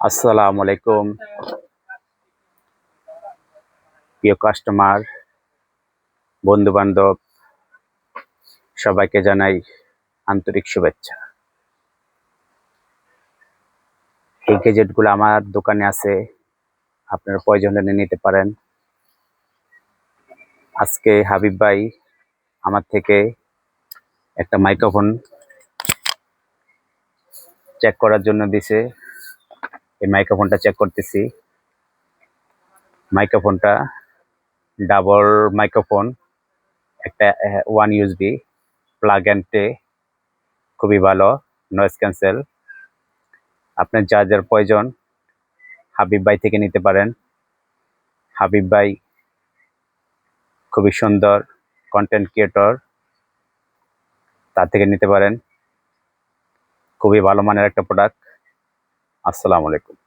আসসালামু আলাইকুম। প্রিয় কাস্টমার বন্ধু বান্ধব সবাইকে জানাই আন্তরিক শুভেচ্ছা। এই গেজেটগুলো আমার দোকানে আছে, আপনার প্রয়োজন হলে নিতে পারেন। আজকে হাবিব ভাই আমার থেকে একটা মাইক্রোফোন চেক করার জন্য দিছে। এই মাইক্রোফোনটা চেক করতেছি। মাইক্রোফোনটা ডাবল মাইক্রোফোন একটা one USB plug and play খুবই ভালো নয়েস ক্যান্সেল আপনার যা যার প্রয়োজন, হাবিব ভাই থেকে নিতে পারেন। হাবিব ভাই খুবই সুন্দর কন্টেন্ট ক্রিয়েটর তার থেকে নিতে পারেন। খুবই ভালো মানের একটা প্রোডাক্ট আসসালামু আলাইকুম।